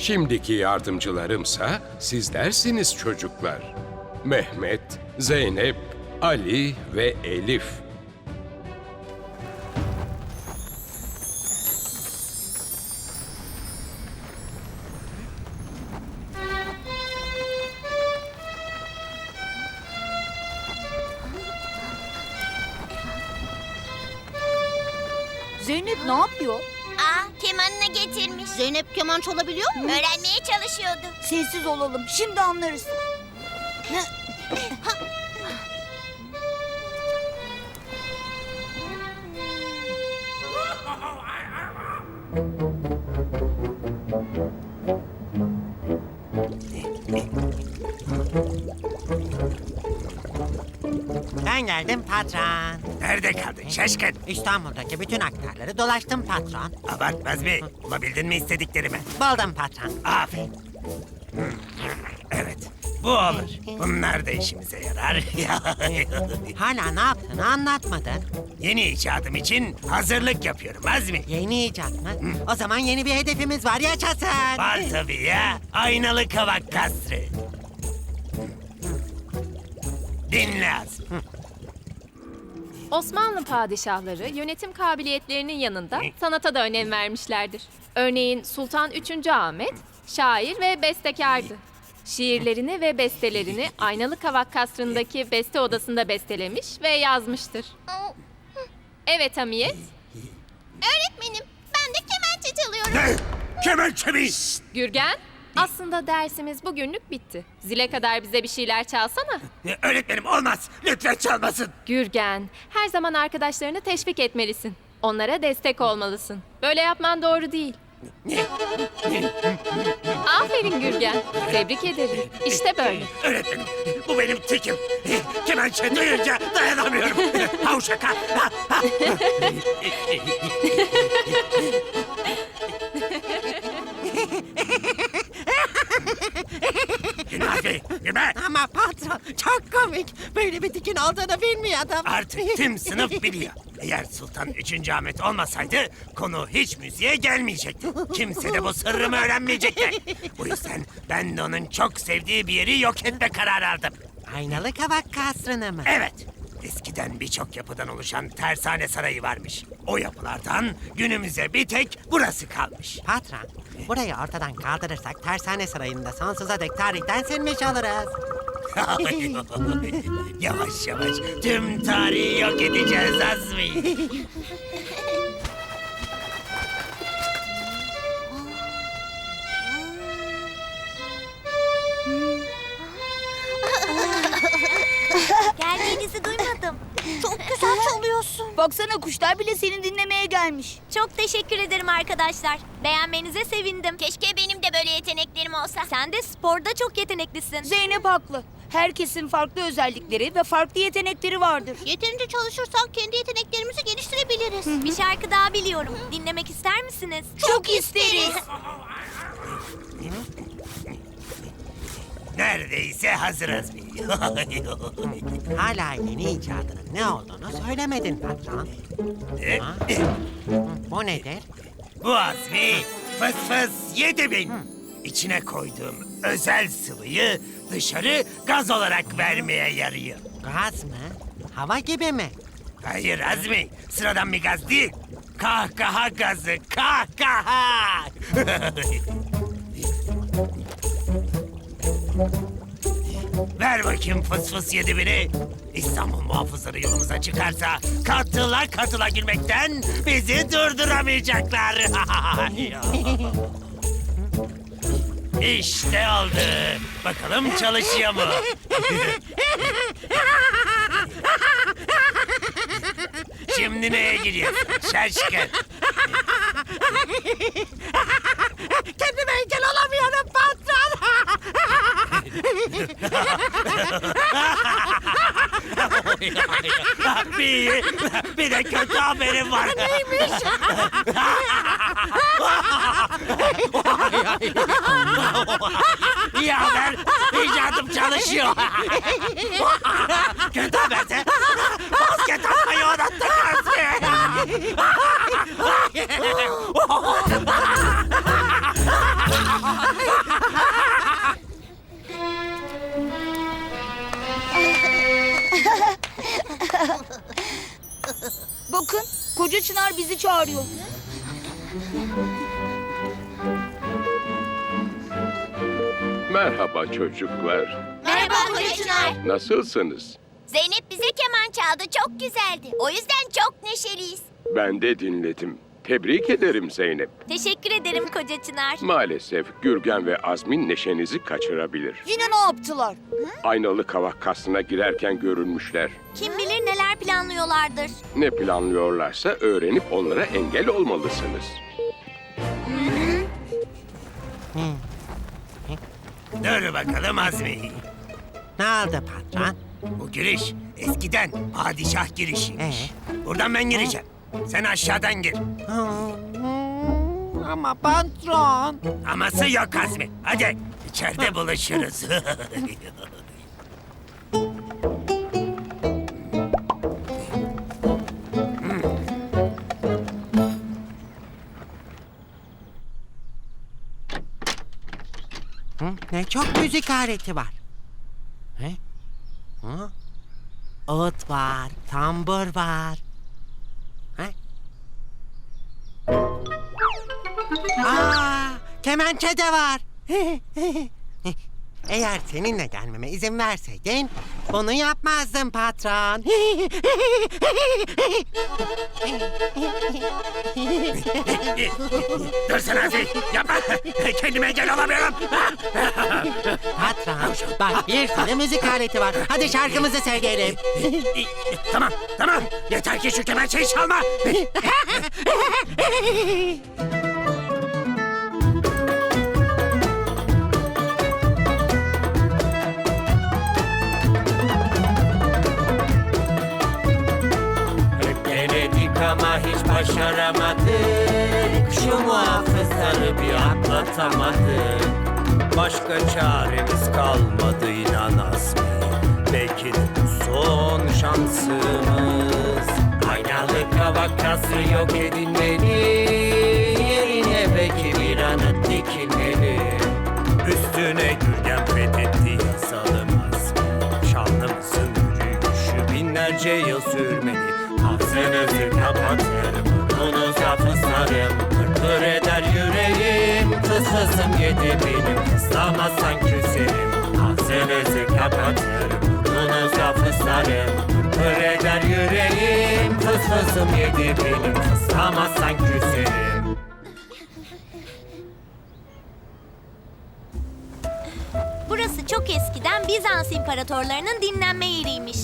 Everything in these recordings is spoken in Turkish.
Şimdiki yardımcılarımsa sizlersiniz çocuklar. Mehmet, Zeynep, Ali ve Elif. Zeynep ne yapıyor? Getirmiş. Zeynep keman çalabiliyor mu? Öğrenmeye çalışıyordu. Sessiz olalım. Şimdi anlarız. Ben geldim patron. Nerede kaldın şaşkın? İstanbul'daki bütün aktarları dolaştım patron. Abartmaz mı? Bulabildin mi istediklerimi? Buldum patron. Aferin. Evet, bu olur. Bunlar da işimize yarar. Hala ne yaptığını anlatmadın. Yeni icadım için hazırlık yapıyorum Azmi. Yeni icat mı? O zaman yeni bir hedefimiz var yaşasın. Var tabii ya. Aynalı kavak kasrı. Dinle Azmi. Osmanlı padişahları yönetim kabiliyetlerinin yanında sanata da önem vermişlerdir. Örneğin Sultan 3. Ahmet şair ve bestekardı. Şiirlerini ve bestelerini Aynalı Kavak Kasrı'ndaki beste odasında bestelemiş ve yazmıştır. Evet Hamiyet, Öğretmenim, ben de kemençe çalıyorum. Ne? Kemençe mi? Gürgen. Aslında dersimiz bugünlük bitti. Zile kadar bize bir şeyler çalsana. Öğretmenim olmaz. Lütfen çalmasın. Gürgen, her zaman arkadaşlarını teşvik etmelisin. Onlara destek olmalısın. Böyle yapman doğru değil. Aferin Gürgen. Tebrik ederim. İşte böyle. Öğretmenim, bu benim tikim. Kemençe duyunca dayanamıyorum. Hav Gülme. Ama patron çok komik. Böyle bir dikin olduğunu bilmiyordum. Artık tüm sınıf biliyor. Eğer Sultan 3. Ahmet olmasaydı konu hiç müziğe gelmeyecekti. Kimse de bu sırrımı öğrenmeyecekti. Bu yüzden ben de onun çok sevdiği bir yeri yok etme kararı aldım. Aynalı kavak kasrını mı? Evet. Eskiden birçok yapıdan oluşan tersane sarayı varmış. O yapılardan günümüze bir tek burası kalmış. Patron, burayı ortadan kaldırırsak tersane sarayında sonsuza dek tarihten silmiş oluruz. yavaş yavaş tüm tarihi yok edeceğiz Azmi. Geldiğinizi duymadım. Baksana kuşlar bile seni dinlemeye gelmiş. Çok teşekkür ederim arkadaşlar. Beğenmenize sevindim. Keşke benim de böyle yeteneklerim olsa. Sen de sporda çok yeteneklisin. Zeynep haklı. Herkesin farklı özellikleri ve farklı yetenekleri vardır. Yeterince çalışırsak kendi yeteneklerimizi geliştirebiliriz. Bir şarkı daha biliyorum. Dinlemek ister misiniz? Çok isteriz. Neredeyse hazır Azmi. Hala yeni icadının ne olduğunu söylemedin patron. Bu nedir? Bu Azmi fıs fıs yedi bin. İçine koyduğum özel sıvıyı dışarı gaz olarak vermeye yarıyor. Gaz mı? Hava gibi mi? Hayır Azmi, sıradan bir gaz değil. Kahkaha gazı, kahkaha. Ver bakayım fıs fıs yedi bini. İstanbul muhafızları yolumuza çıkarsa katıla katıla gülmekten bizi durduramayacaklar. işte oldu. Bakalım çalışıyor mu? Şimdi neye gidiyorsun? Şaşkın. Kendime engel olamıyorum patron. Bir, bir de kötü haberim var. Neymiş? İyi haber. İcadım çalışıyor. kötü haberse basket atmayı unuttuk Azmi. Çınar bizi çağırıyor. Merhaba çocuklar. Merhaba Koca Çınar. Nasılsınız? Zeynep bize keman çaldı. Çok güzeldi. O yüzden çok neşeliyiz. Ben de dinledim. Tebrik ederim Zeynep. Teşekkür ederim Koca Çınar. Maalesef Gürgen ve Azmin neşenizi kaçırabilir. Yine ne yaptılar? Aynalı kavak kasrına girerken görünmüşler. Kim bilir neler planlıyorlardır. Ne planlıyorlarsa öğrenip onlara engel olmalısınız. Dur bakalım Azmi. Ne oldu patron? Bu giriş eskiden padişah girişiymiş. Ee? Buradan ben gireceğim. Sen aşağıdan gir. Hmm, Ama patron. Aması yok Azmi. Hadi içeride buluşuruz. Hı, ne çok müzik aleti var. He? Hı? Ağıt var, tambur var. Aa, kemençe de var. Eğer seninle gelmeme izin verseydin bunu yapmazdım patron. Dur sen Azmi. Yapma. Kendime engel olamıyorum. patron, bak bir sürü müzik aleti var. Hadi şarkımızı söyleyelim. tamam tamam. Yeter ki şu kemençeyi çalma. hiç başaramadık Şu muhafızları bir atlatamadık Başka çaremiz kalmadı inan Azmi Belki de bu son şansımız. Aynalı kavak kasrı yok edilmeli Yerine belki bir anıt dikilmeli. Üstüne gürgen fethetti yazalım Azmi Şanlımızın yürüyüşü binlerce yıl sürmeli Ağzınızı kapatır burnunuza fıslarım Pırpır eder yüreğim. Fısfısım yedi benim. Fıslamazsan küserim Ağzınızı kapatır burnunuza fıslarım Pırpır eder yüreğim. Fısfısım yedi benim. Fıslamazsan küserim Burası çok eskiden Bizans imparatorlarının dinlenme yeriymiş.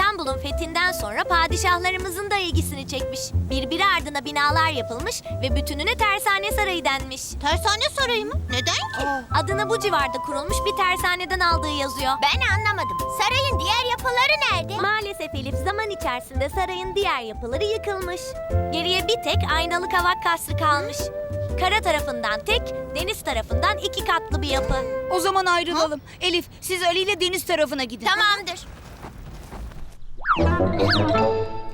İstanbul'un fethinden sonra padişahlarımızın da ilgisini çekmiş. Birbiri ardına binalar yapılmış ve bütününe Tersane Sarayı denmiş. Tersane Sarayı mı? Neden ki? Adını bu civarda kurulmuş bir tersaneden aldığı yazıyor. Ben anlamadım. Sarayın diğer yapıları nerede? Maalesef Elif zaman içerisinde sarayın diğer yapıları yıkılmış. Geriye bir tek aynalı kavak kasrı kalmış. Kara tarafından tek, deniz tarafından iki katlı bir yapı. O zaman ayrılalım. Elif siz Ali ile deniz tarafına gidin. Tamamdır.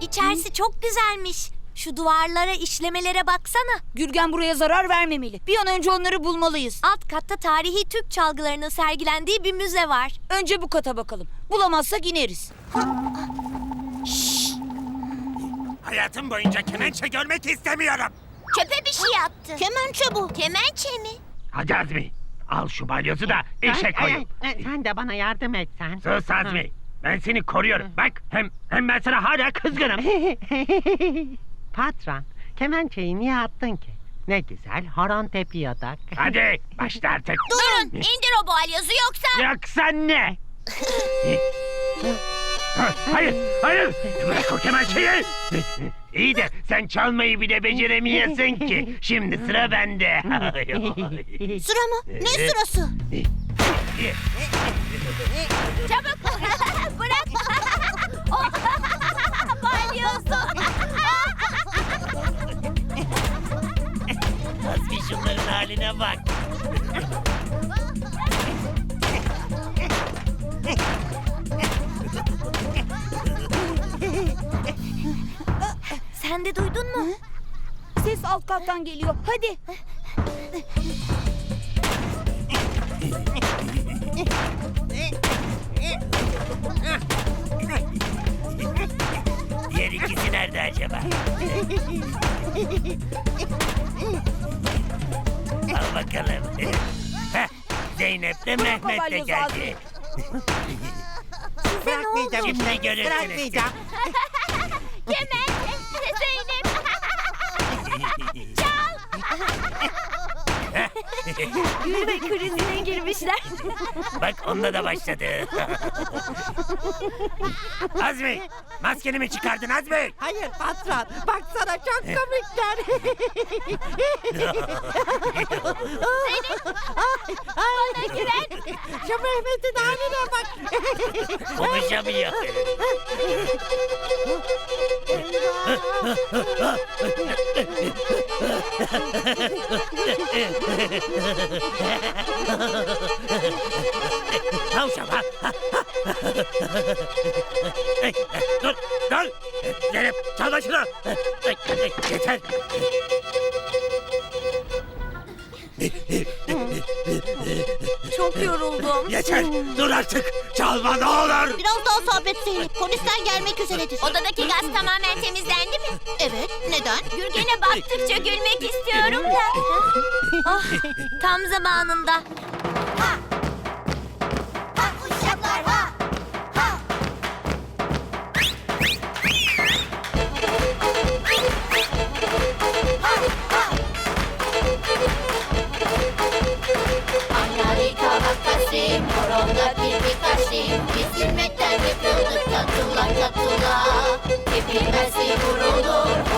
İçerisi çok güzelmiş. Şu duvarlara, işlemelere baksana. Gürgen buraya zarar vermemeli. Bir an önce onları bulmalıyız. Alt katta tarihi Türk çalgılarının sergilendiği bir müze var. Önce bu kata bakalım. Bulamazsak ineriz. Hayatım boyunca kemençe görmek istemiyorum. Çöpe bir şey attı. Kemençe bu. Kemençe mi? Hadi Azmi. Al şu balyozu da işe koyun. sen de bana yardım etsen. Sus Azmi. Ben seni koruyorum. Bak hem hem ben sana hala kızgınım. Patron, kemençeyi niye attın ki? Ne güzel horon tepiyorduk. Hadi başla artık. Durun, indir o balyozu yoksa... Yoksa ne? Ha, hayır, hayır. Bırak o kemençeyi. İyi de sen çalmayı bile beceremiyorsun ki. Şimdi sıra bende. Sıra mı? Ne sırası? Kattan geliyor. Hadi. Diğer ikisi nerede acaba? Al bakalım. Heh, Zeynep de Mehmet de balyoz geldi. Bırakmayacağım Şimdi görürsünüz. Bırakmayacağım. Kemal. Gülme krizine girmişler. Bak onda da başladı. Azmi, maskeni mi çıkardın Azmi? Hayır patron. Baksana çok komikler. Bana güven. Şu Mehmet'in haline bak. Konuşamıyor. Tavşan ha. ha. Ey, dur, dur. Zeynep, çalma şunu. Ey, ey, Yeter. Çok yoruldum. Yeter. Dur artık. Çalma ne olur. Biraz daha sabret Zeynep. Polisler gelmek üzeredir. Odadaki gaz tamamen temizlendi mi? Evet. Neden? Gürgen'e baktıkça gülmek istiyorum da. Ah, tam zamanında. Ha bakasım, horonda bir birkaçım Biz gülmekten yıkıldık katıla katıla Hepimesi vurulur,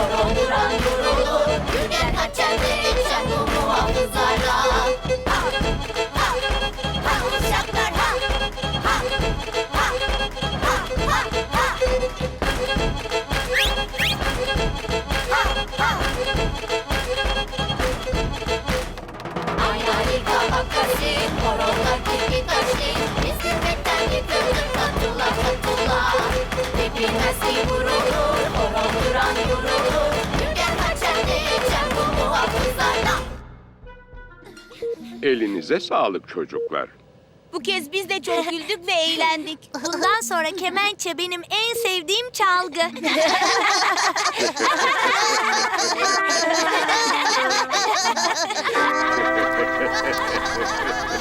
Elinize sağlık çocuklar. Bu kez biz de çok güldük ve eğlendik. Bundan sonra kemençe benim en sevdiğim çalgı.